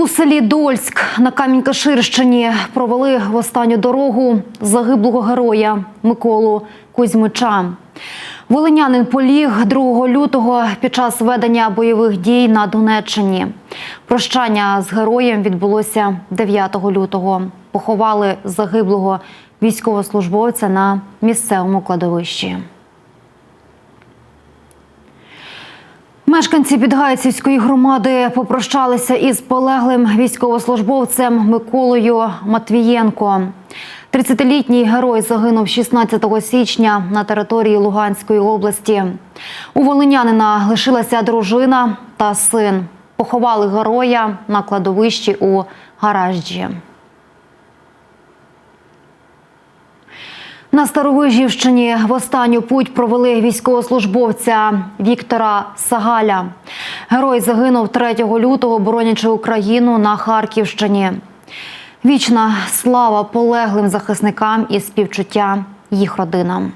У селі Дольськ на Камінь-Каширщині провели в останню дорогу загиблого героя Миколу Кузьмича. Волинянин поліг 2 лютого під час ведення бойових дій на Донеччині. Прощання з героєм відбулося 9 лютого. Поховали загиблого військовослужбовця на місцевому кладовищі. Мешканці Підгайцівської громади попрощалися із полеглим військовослужбовцем Миколою Матвієнко. 30-літній герой загинув 16 січня на території Луганської області. У волинянина лишилася дружина та син. Поховали героя на кладовищі у гаражі. На Старовижівщині в останню путь провели військовослужбовця Віктора Сагаля. Герой загинув 3 лютого, боронячи Україну на Харківщині. Вічна слава полеглим захисникам і співчуття їх родинам.